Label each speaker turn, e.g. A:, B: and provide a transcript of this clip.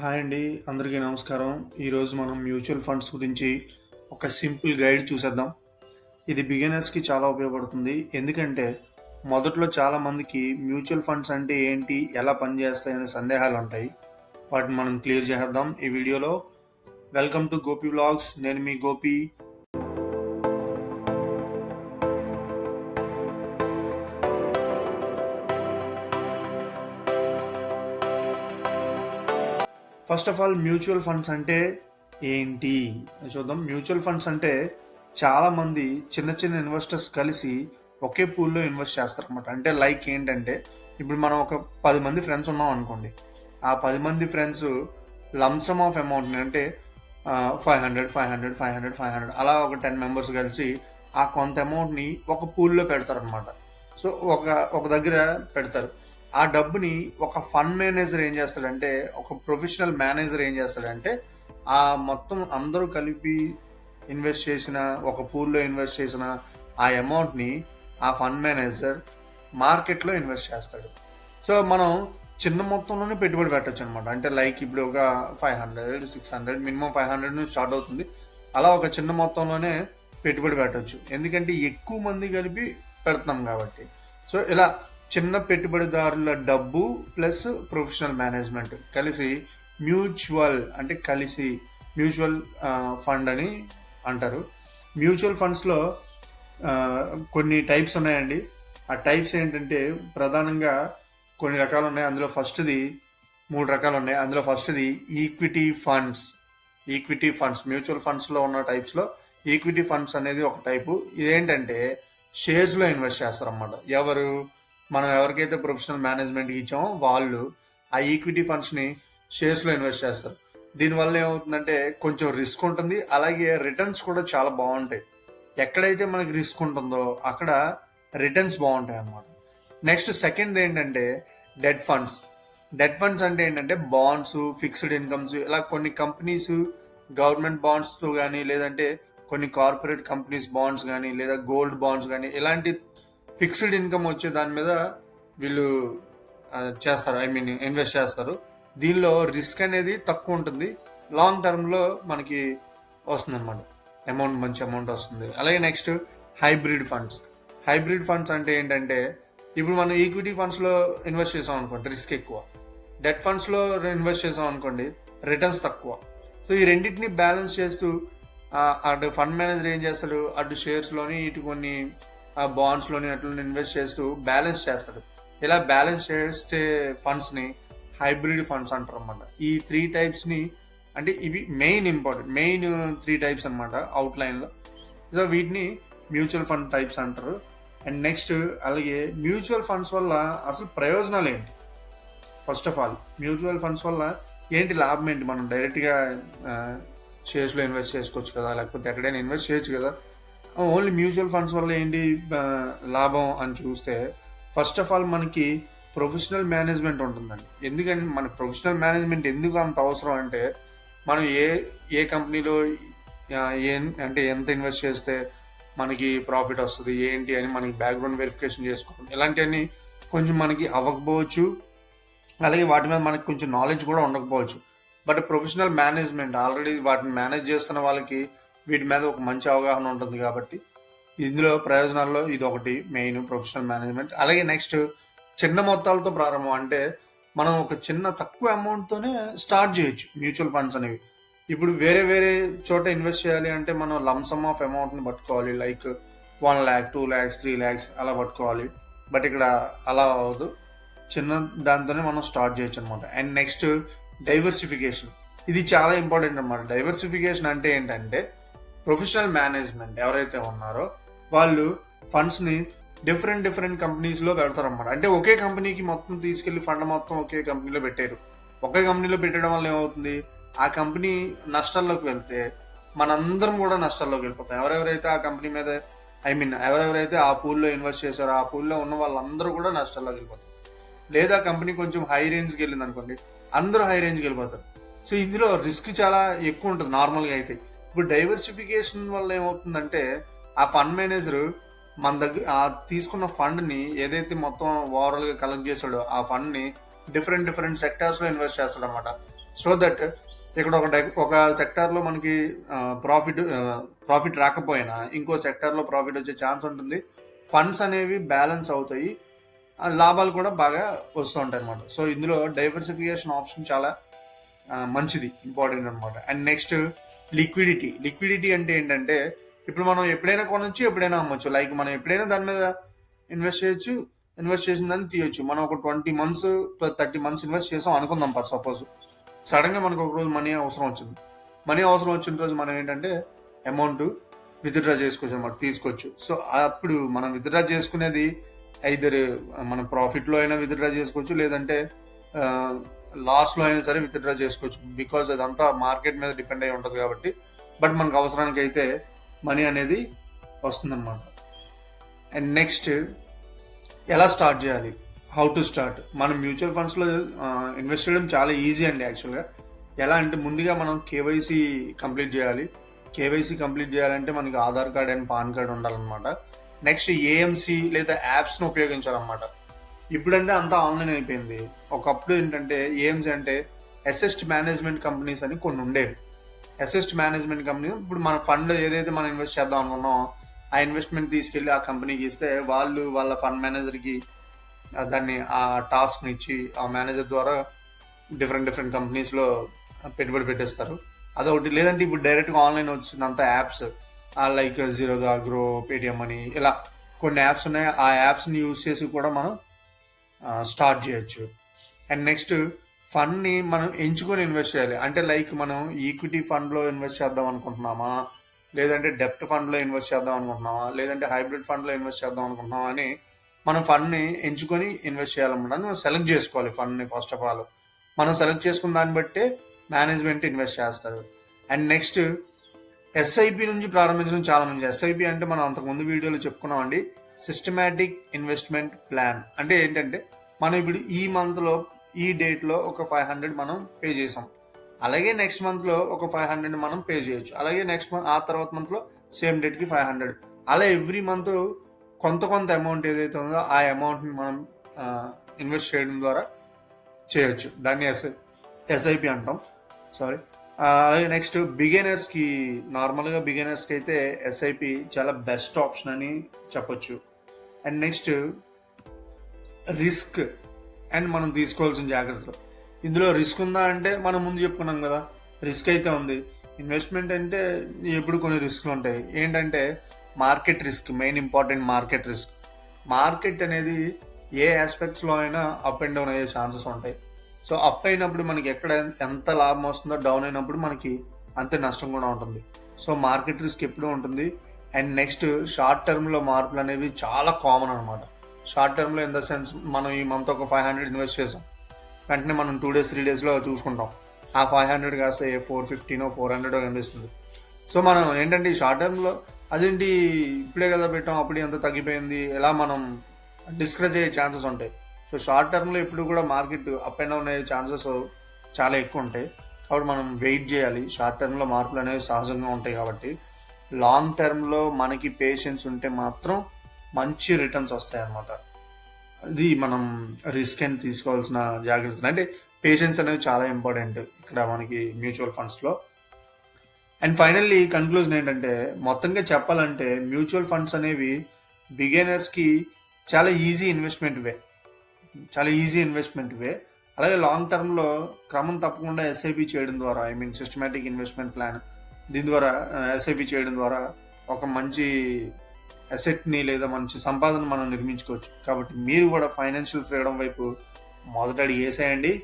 A: Hi అండి అందరికీ నమస్కారం. ఈరోజు మనం మ్యూచువల్ ఫండ్స్ గురించి ఒక సింపుల్ గైడ్ చూసేద్దాం. ఇది బిగినర్స్కి చాలా ఉపయోగపడుతుంది. ఎందుకంటే మొదట్లో చాలా మందికి మ్యూచువల్ ఫండ్స్ అంటే ఏంటి ఎలా పనిచేస్తాయనే సందేహాలు ఉంటాయి. వాటిని మనం క్లియర్ చేసేద్దాం ఈ వీడియోలో. Welcome to Gopi blogs. నేను మీ Gopi. First of all mutual funds అంటే ఏంటి? చూద్దాం. మ్యూచువల్ ఫండ్స్ అంటే చాలామంది చిన్న చిన్న ఇన్వెస్టర్స్ కలిసి ఒకే పూల్లో ఇన్వెస్ట్ చేస్తారనమాట అంటే లైక్ ఏంటంటే ఇప్పుడు మనం ఒక పది మంది ఫ్రెండ్స్ ఉన్నాం అనుకోండి. ఆ పది మంది friends lump sum of amount అంటే five hundred five hundred five hundred five hundred అలా ఒక టెన్ మెంబర్స్ కలిసి ఆ కొంత అమౌంట్ని ఒక పూల్లో పెడతారనమాట సో ఒక ఒక దగ్గర పెడతారు. ఆ డబ్బుని ఒక ఫండ్ మేనేజర్ ఏం చేస్తాడంటే ఒక ప్రొఫెషనల్ మేనేజర్ ఏం చేస్తాడంటే ఆ మొత్తం అందరూ కలిపి ఇన్వెస్ట్ చేసిన ఒక పూల్లో ఇన్వెస్ట్ చేసిన ఆ అమౌంట్ని ఆ ఫండ్ మేనేజర్ మార్కెట్లో ఇన్వెస్ట్ చేస్తాడు. సో మనం చిన్న మొత్తంలోనే పెట్టుబడి పెట్టచ్చు అనమాట అంటే లైక్ ఇప్పుడు ఒక five hundred six hundred minimum five hundred నుంచి స్టార్ట్ అవుతుంది. అలా ఒక చిన్న మొత్తంలోనే పెట్టుబడి పెట్టవచ్చు ఎందుకంటే ఎక్కువ మంది కలిపి పెడతాం కాబట్టి. సో ఇలా చిన్న పెట్టుబడిదారుల డబ్బు ప్లస్ ప్రొఫెషనల్ మేనేజ్మెంట్ కలిసి మ్యూచువల్ అంటే కలిసి మ్యూచువల్ ఫండ్ అని అంటారు. మ్యూచువల్ ఫండ్స్లో కొన్ని టైప్స్ ఉన్నాయండి. ఆ టైప్స్ ఏంటంటే ప్రధానంగా కొన్ని రకాలు ఉన్నాయి. అందులో ఫస్ట్ది మూడు రకాలు ఉన్నాయి. అందులో ఫస్ట్ది equity funds. Equity funds mutual ఫండ్స్లో ఉన్న టైప్స్లో ఈక్విటీ ఫండ్స్ అనేది ఒక టైపు. ఇదేంటంటే షేర్స్లో ఇన్వెస్ట్ చేస్తారన్నమాట. ఎవరు? మనం ఎవరికైతే ప్రొఫెషనల్ మేనేజ్మెంట్కి ఇచ్చామో వాళ్ళు ఆ ఈక్విటీ ఫండ్స్ని షేర్స్లో ఇన్వెస్ట్ చేస్తారు. దీనివల్ల ఏమవుతుందంటే కొంచెం రిస్క్ ఉంటుంది. అలాగే రిటర్న్స్ కూడా చాలా బాగుంటాయి. ఎక్కడైతే మనకి రిస్క్ ఉంటుందో అక్కడ రిటర్న్స్ బాగుంటాయి అన్నమాట. నెక్స్ట్ సెకండ్ ఏంటంటే డెట్ ఫండ్స్ డెట్ ఫండ్స్ అంటే ఏంటంటే బాండ్స్ ఫిక్స్డ్ ఇన్కమ్స్ ఇలా కొన్ని కంపెనీస్ గవర్నమెంట్ బాండ్స్తో కానీ లేదంటే కొన్ని కార్పొరేట్ కంపెనీస్ బాండ్స్ కానీ లేదా గోల్డ్ బాండ్స్ కానీ ఇలాంటి ఫిక్స్డ్ ఇన్కమ్ వచ్చే దాని మీద వీళ్ళు చేస్తారు. ఐ మీన్ ఇన్వెస్ట్ చేస్తారు. దీనిలో రిస్క్ అనేది తక్కువ ఉంటుంది. లాంగ్ టర్మ్లో మనకి వస్తుంది అనమాట అమౌంట్ మంచి అమౌంట్ వస్తుంది. అలాగే next hybrid funds. Hybrid funds అంటే ఏంటంటే ఇప్పుడు మనం ఈక్విటీ ఫండ్స్లో ఇన్వెస్ట్ చేసాం అనుకోండి రిస్క్ ఎక్కువ. డెట్ ఫండ్స్లో ఇన్వెస్ట్ చేసాం అనుకోండి రిటర్న్స్ తక్కువ. సో ఈ రెండింటిని బ్యాలెన్స్ చేస్తూ అటు ఫండ్ మేనేజర్ ఏం చేస్తాడు? అటు షేర్స్లోని ఇటు కొన్ని బాండ్స్లోని అట్లా ఇన్వెస్ట్ చేస్తూ బ్యాలెన్స్ చేస్తారు. ఇలా బ్యాలెన్స్ చేస్తే ఫండ్స్ని హైబ్రిడ్ ఫండ్స్ అంటారు అనమాట ఈ త్రీ టైప్స్ని అంటే ఇవి main important main three types అనమాట అవుట్లైన్లో సో వీటిని మ్యూచువల్ ఫండ్ టైప్స్ అంటారు. అండ్ నెక్స్ట్ అలాగే మ్యూచువల్ ఫండ్స్ వల్ల అసలు ప్రయోజనాలు ఏంటి? First of all mutual funds వల్ల ఏంటి లాభం ఏంటి? మనం డైరెక్ట్గా షేర్స్లో ఇన్వెస్ట్ చేసుకోవచ్చు కదా లేకపోతే ఎక్కడైనా ఇన్వెస్ట్ చేయొచ్చు కదా. ఓన్లీ మ్యూచువల్ ఫండ్స్ వల్ల ఏంటి లాభం అని చూస్తే ఫస్ట్ ఆఫ్ ఆల్ మనకి ప్రొఫెషనల్ మేనేజ్మెంట్ ఉంటుందండి. ఎందుకంటే మన ప్రొఫెషనల్ మేనేజ్మెంట్ ఎందుకు అంత అవసరం అంటే మనం ఏ ఏ కంపెనీలో ఏ అంటే ఎంత ఇన్వెస్ట్ చేస్తే మనకి ప్రాఫిట్ వస్తుంది ఏంటి అని మనకి బ్యాక్గ్రౌండ్ వెరిఫికేషన్ చేసుకోవడం ఇలాంటివన్నీ కొంచెం మనకి అవ్వకపోవచ్చు. అలాగే వాటి మీద మనకి కొంచెం నాలెడ్జ్ కూడా ఉండకపోవచ్చు. బట్ ప్రొఫెషనల్ మేనేజ్మెంట్ ఆల్రెడీ వాటిని మేనేజ్ చేస్తున్న వాళ్ళకి వీటి మీద ఒక మంచి అవగాహన ఉంటుంది కాబట్టి ఇందులో ప్రయోజనాల్లో ఇది ఒకటి మెయిన్ ప్రొఫెషనల్ మేనేజ్మెంట్ అలాగే నెక్స్ట్ చిన్న మొత్తాలతో ప్రారంభం అంటే మనం ఒక చిన్న తక్కువ అమౌంట్తోనే స్టార్ట్ చేయొచ్చు మ్యూచువల్ ఫండ్స్ అనేవి. ఇప్పుడు వేరే వేరే చోట ఇన్వెస్ట్ చేయాలి అంటే మనం లంసమ్ ఆఫ్ అమౌంట్ని పట్టుకోవాలి like one lakh two lakhs three lakhs అలా పట్టుకోవాలి. బట్ ఇక్కడ అలా అవ్వదు. చిన్న దాంతోనే మనం స్టార్ట్ చేయొచ్చు అనమాట అండ్ నెక్స్ట్ డైవర్సిఫికేషన్ ఇది చాలా ఇంపార్టెంట్ అనమాట డైవర్సిఫికేషన్ అంటే ఏంటంటే ప్రొఫెషనల్ మేనేజ్మెంట్ ఎవరైతే ఉన్నారో వాళ్ళు ఫండ్స్ని డిఫరెంట్ డిఫరెంట్ కంపెనీస్లో పెడతారన్నమాట. అంటే ఒకే కంపెనీకి మొత్తం తీసుకెళ్ళి ఫండ్ మొత్తం ఒకే కంపెనీలో పెట్టారు ఒకే కంపెనీలో పెట్టడం వల్ల ఏమవుతుంది? ఆ కంపెనీ నష్టాల్లోకి వెళ్తే మనందరం కూడా నష్టాల్లోకి వెళ్ళిపోతాం. ఎవరెవరైతే ఆ కంపెనీ మీద ఐ మీన్ ఎవరెవరైతే ఆ పూల్లో ఇన్వెస్ట్ చేశారో ఆ పూల్లో ఉన్న వాళ్ళందరూ కూడా నష్టాల్లోకి వెళ్ళిపోతారు. లేదా కంపెనీ కొంచెం హై రేంజ్కి వెళ్ళింది అనుకోండి అందరూ హై రేంజ్కి వెళ్ళిపోతారు. సో ఇందులో రిస్క్ చాలా ఎక్కువ ఉంటుంది నార్మల్గా అయితే. ఇప్పుడు డైవర్సిఫికేషన్ వల్ల ఏమవుతుందంటే ఆ ఫండ్ మేనేజర్ మన దగ్గర ఆ తీసుకున్న ఫండ్ని ఏదైతే మొత్తం ఓవరాల్గా కలెక్ట్ చేశాడో ఆ ఫండ్ని డిఫరెంట్ డిఫరెంట్ సెక్టార్స్లో ఇన్వెస్ట్ చేస్తాడు అనమాట సో దట్ ఇక్కడ ఒక డై- ఒక సెక్టార్లో మనకి ప్రాఫిట్ ప్రాఫిట్ రాకపోయినా ఇంకో సెక్టార్లో ప్రాఫిట్ వచ్చే ఛాన్స్ ఉంటుంది. ఫండ్స్ అనేవి బ్యాలెన్స్ అవుతాయి. ఆ లాభాలు కూడా బాగా వస్తూ ఉంటాయి అనమాట సో ఇందులో డైవర్సిఫికేషన్ ఆప్షన్ చాలా మంచిది ఇంపార్టెంట్ అనమాట అండ్ నెక్స్ట్ లిక్విడిటీ. లిక్విడిటీ అంటే ఏంటంటే ఇప్పుడు మనం ఎప్పుడైనా కొనొచ్చు ఎప్పుడైనా అమ్మొచ్చు. లైక్ మనం ఎప్పుడైనా దాని మీద ఇన్వెస్ట్ చేయొచ్చు ఇన్వెస్ట్ చేసిన దాన్ని తీయొచ్చు. మనం ఒక twenty months thirty months invest చేసాం అనుకుందాం పర్ సపోజ్ సడన్గా మనకు ఒక రోజు మనీ అవసరం వచ్చింది. మనీ అవసరం వచ్చిన రోజు మనం ఏంటంటే అమౌంట్ విత్డ్రా చేసుకోవచ్చు అనమాట తీసుకోవచ్చు. సో అప్పుడు మనం విత్డ్రా చేసుకునేది ఐదర్ మన ప్రాఫిట్లో అయినా విత్డ్రా చేసుకోవచ్చు లేదంటే లాస్లో అయినా సరే విత్డ్రా చేసుకోవచ్చు. బికాజ్ అదంతా మార్కెట్ మీద డిపెండ్ అయి ఉంటుంది కాబట్టి. బట్ మనకు అవసరానికి అయితే మనీ అనేది వస్తుందన్నమాట. అండ్ నెక్స్ట్ ఎలా స్టార్ట్ చేయాలి? హౌ టు స్టార్ట్ మనం మ్యూచువల్ ఫండ్స్లో ఇన్వెస్ట్ చేయడం చాలా ఈజీ అండి యాక్చువల్గా ఎలా అంటే ముందుగా మనం కేవైసీ కంప్లీట్ చేయాలి. కేవైసీ కంప్లీట్ చేయాలంటే మనకి Aadhaar card and PAN card ఉండాలన్నమాట. నెక్స్ట్ ఏఎంసీ లేదా యాప్స్ని ఉపయోగించాలన్నమాట. ఇప్పుడంటే అంతా ఆన్లైన్ అయిపోయింది. ఒకప్పుడు ఏంటంటే ఏమ్స్ అంటే అసెస్ట్ మేనేజ్మెంట్ కంపెనీస్ అని కొన్ని ఉండేవి. అసెస్ట్ మేనేజ్మెంట్ కంపెనీ ఇప్పుడు మన ఫండ్ ఏదైతే మనం ఇన్వెస్ట్ చేద్దాం అనుకున్నామో ఆ ఇన్వెస్ట్మెంట్ తీసుకెళ్ళి ఆ కంపెనీకి ఇస్తే వాళ్ళు వాళ్ళ ఫండ్ మేనేజర్కి దాన్ని ఆ టాస్క్ని ఇచ్చి ఆ మేనేజర్ ద్వారా డిఫరెంట్ డిఫరెంట్ కంపెనీస్లో పెట్టుబడి పెట్టేస్తారు. అదొకటి. లేదంటే ఇప్పుడు డైరెక్ట్గా ఆన్లైన్ వచ్చింది అంత apps like zero Groww Paytm అని ఇలా కొన్ని యాప్స్ ఉన్నాయి. ఆ యాప్స్ని యూస్ చేసి కూడా మనం స్టార్ట్ చేయొచ్చు. అండ్ నెక్స్ట్ ఫండ్ని మనం ఎంచుకొని ఇన్వెస్ట్ చేయాలి. అంటే లైక్ మనం ఈక్విటీ ఫండ్లో ఇన్వెస్ట్ చేద్దాం అనుకుంటున్నామా? లేదంటే డెప్ట్ ఫండ్లో ఇన్వెస్ట్ చేద్దాం అనుకుంటున్నామా? లేదంటే హైబ్రిడ్ ఫండ్లో ఇన్వెస్ట్ చేద్దాం అనుకుంటున్నామా అని మనం ఫండ్ని ఎంచుకొని ఇన్వెస్ట్ చేయాలన్నమాట. మనం సెలెక్ట్ చేసుకోవాలి ఫండ్ని ఫస్ట్ ఆఫ్ ఆల్ మనం సెలెక్ట్ చేసుకున్న దాన్ని బట్టే మేనేజ్మెంట్ ఇన్వెస్ట్ చేస్తారు. అండ్ నెక్స్ట్ ఎస్ఐపి నుంచి ప్రారంభించడం చాలా మంచి ఎస్ఐపి అంటే మనం అంతకుముందు వీడియోలో చెప్పుకున్నామండి సిస్టమేటిక్ ఇన్వెస్ట్మెంట్ ప్లాన్ అంటే ఏంటంటే మనం ఇప్పుడు ఈ మంత్లో ఈ డేట్లో ఒక ఫైవ్ హండ్రెడ్ మనం పే చేసాం. అలాగే నెక్స్ట్ మంత్లో ఒక ఫైవ్ హండ్రెడ్ మనం పే చేయొచ్చు. అలాగే నెక్స్ట్ మంత్ ఆ తర్వాత మంత్లో సేమ్ డేట్కి ఫైవ్ హండ్రెడ్ అలా ఎవ్రీ మంత్ కొంత కొంత అమౌంట్ ఏదైతే ఉందో ఆ అమౌంట్ని మనం ఇన్వెస్ట్ చేయడం ద్వారా చేయొచ్చు. దాన్ని ఎస్ఐ ఎస్ఐపి అంటాం. సారీ అలాగే నెక్స్ట్ బిగినర్స్కి నార్మల్గా బిగినర్స్కి అయితే ఎస్ఐపి చాలా బెస్ట్ ఆప్షన్ అని చెప్పొచ్చు. అండ్ నెక్స్ట్ రిస్క్ అండ్ మనం తీసుకోవాల్సిన జాగ్రత్తలు. ఇందులో రిస్క్ ఉందా అంటే మనం ముందు చెప్పుకున్నాం కదా రిస్క్ అయితే ఉంది. ఇన్వెస్ట్మెంట్ అంటే ఎప్పుడు కొన్ని రిస్క్లు ఉంటాయి. ఏంటంటే market risk main important market risk. Market అనేది ఏ ఆస్పెక్ట్స్లో అయినా అప్ అండ్ డౌన్ అయ్యే ఛాన్సెస్ ఉంటాయి. సో అప్ అయినప్పుడు మనకి ఎక్కడ ఎంత లాభం వస్తుందో డౌన్ అయినప్పుడు మనకి అంతే నష్టం కూడా ఉంటుంది. సో మార్కెట్ రిస్క్ ఎప్పుడూ ఉంటుంది. అండ్ నెక్స్ట్ షార్ట్ టర్మ్లో మార్పులు అనేవి చాలా కామన్ అనమాట షార్ట్ టర్మ్లో ఇన్ ద సెన్స్ మనం ఈ మంత్ ఒక ఫైవ్ హండ్రెడ్ ఇన్వెస్ట్ చేసాం. వెంటనే మనం టూ డేస్ త్రీ డేస్లో చూసుకుంటాం. ఆ ఫైవ్ హండ్రెడ్ కాస్త ఫోర్ ఫిఫ్టీనో ఫోర్ హండ్రెడ్ కనిపిస్తుంది సో మనం ఏంటంటే ఈ షార్ట్ టర్మ్లో అదేంటి ఇప్పుడే కదా పెట్టాం అప్పుడు ఎంత తగ్గిపోయింది ఎలా మనం డిస్కరేజ్ అయ్యే ఛాన్సెస్ ఉంటాయి. సో షార్ట్ టర్మ్లో ఇప్పుడు కూడా మార్కెట్ అప్ అండ్ డౌన్ అయ్యే ఛాన్సెస్ చాలా ఎక్కువ ఉంటాయి. కాబట్టి మనం వెయిట్ చేయాలి. షార్ట్ టర్మ్లో మార్పులు అనేవి సహజంగా ఉంటాయి కాబట్టి. లాంగ్ టర్మ్లో మనకి పేషెన్స్ ఉంటే మాత్రం మంచి రిటర్న్స్ వస్తాయి అన్నమాట అది మనం రిస్క్ అండ్ తీసుకోవాల్సిన జాగ్రత్తలు. అంటే పేషెన్స్ అనేది చాలా ఇంపార్టెంట్ ఇక్కడ మనకి మ్యూచువల్ ఫండ్స్లో అండ్ ఫైనల్లీ కన్క్లూజన్ ఏంటంటే మొత్తంగా చెప్పాలంటే మ్యూచువల్ ఫండ్స్ అనేవి బిగినర్స్కి చాలా ఈజీ ఇన్వెస్ట్మెంట్ వే. చాలా ఈజీ ఇన్వెస్ట్మెంట్ వే. అలాగే లాంగ్ టర్మ్లో క్రమం తప్పకుండా ఎస్ఐపి చేయడం ద్వారా I mean systematic investment plan దీని ద్వారా ఎస్ఐపి చేయడం ద్వారా ఒక మంచి అసెట్ని లేదా మంచి సంపాదన మనం నిర్మించుకోవచ్చు. కాబట్టి మీరు కూడా ఫైనాన్షియల్ ఫ్రీడమ్ వైపు మొదట అడిగి వేసేయండి